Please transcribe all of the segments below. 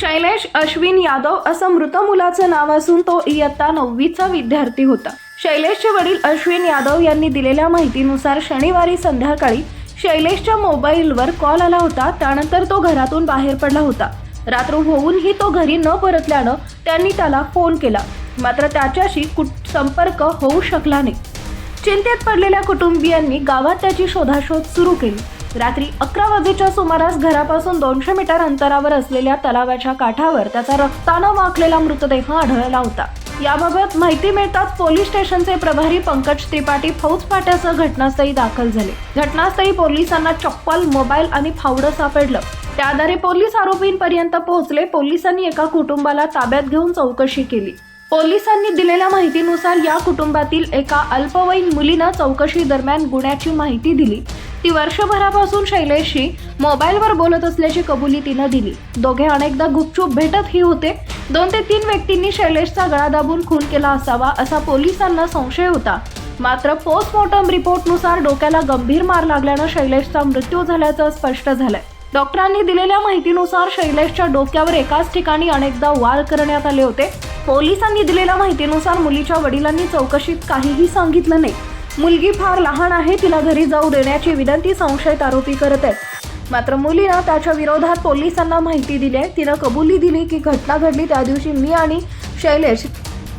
शैलेश अश्विन यादव असं मृत मुलाचं नाव असून तो इयत्ता नववीचा विद्यार्थी होता. शैलेशचे वडील अश्विन यादव यांनी दिलेल्या माहितीनुसार शनिवारी संध्याकाळी शैलेशच्या मोबाईलवर कॉल आला होता. त्यानंतर तो घरातून बाहेर पडला होता. रात्र होऊनही तो घरी न परतल्यानं त्यांनी त्याला फोन केला. मात्र त्याच्याशी कुठ संपर्क होऊ शकला नाही. चिंतेत पडलेल्या कुटुंबियांनी गावात त्याची शोधाशोध सुरू केली. रात्री अकरा वाजेच्या सुमारास घरापासून दोनशे मीटर अंतरावर असलेल्या तलावाच्या काठावर त्याचा रक्तानं वाकलेला मृतदेह आढळला होता. याबाबत माहिती मिळताच पोलीस स्टेशनचे प्रभारी पंकज त्रिपाठी फौज फाट्यासह घटनास्थळी दाखल झाले. घटनास्थळी पोलिसांना चप्पल मोबाईल आणि फावडं सापडलं. त्या आधारे पोलीस आरोपींपर्यंत पोहोचले. पोलिसांनी एका कुटुंबाला ताब्यात घेऊन चौकशी केली. पोलिसांनी दिलेल्या माहितीनुसार या कुटुंबातील एका अल्पवयीन मुलीनं चौकशी दरम्यान गुन्ह्याची माहिती दिली. ती वर्षभरापासून शैलेशशी मोबाईलवर बोलत असल्याची कबुली तिनं दिली. दोघे अनेकदा गुपचूप भेटतही होते. दोन ते तीन व्यक्तींनी शैलेशचा गळा दाबून खून केला असावा असा पोलिसांना संशय होता. मात्र पोस्टमॉर्टम रिपोर्टनुसार डोक्याला गंभीर मार लागल्यानं शैलेशचा मृत्यू झाल्याचं स्पष्ट झालंय. डॉक्टरांनी दिलेल्या माहितीनुसार शैलेशच्या डोक्यावर एकाच ठिकाणी अनेकदा वार करण्यात आले होते. पोलिसांनी दिलेल्या माहितीनुसार मुलीच्या वडिलांनी चौकशीत काहीही सांगितलं नाही. मुलगी फार लहान आहे तिला घरी जाऊ देण्याची विनंती संशयित आरोपी करत आहेत. मात्र मुलीनं त्याच्या विरोधात पोलिसांना माहिती दिली आहे. तिनं कबुली दिली की घटना घडली त्या दिवशी मी आणि शैलेश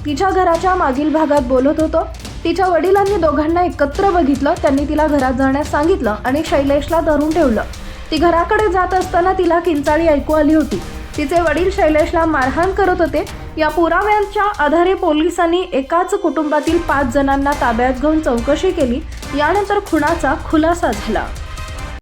तिच्या घराच्या मागील भागात बोलत होतो. तिच्या वडिलांनी दोघांना एकत्र बघितलं त्यांनी तिला घरात जाण्यास सांगितलं आणि शैलेशला धरून ठेवलं. ती घराकडे जात असताना तिला किंचाळी ऐकू आली होती. तिचे वडील शैलेशला मारहाण करत होते. या पुराव्यांच्या आधारे पोलिसांनी एकाच कुटुंबातील पाच जणांना ताब्यात घेऊन चौकशी केली. यानंतर खुनाचा खुलासा झाला.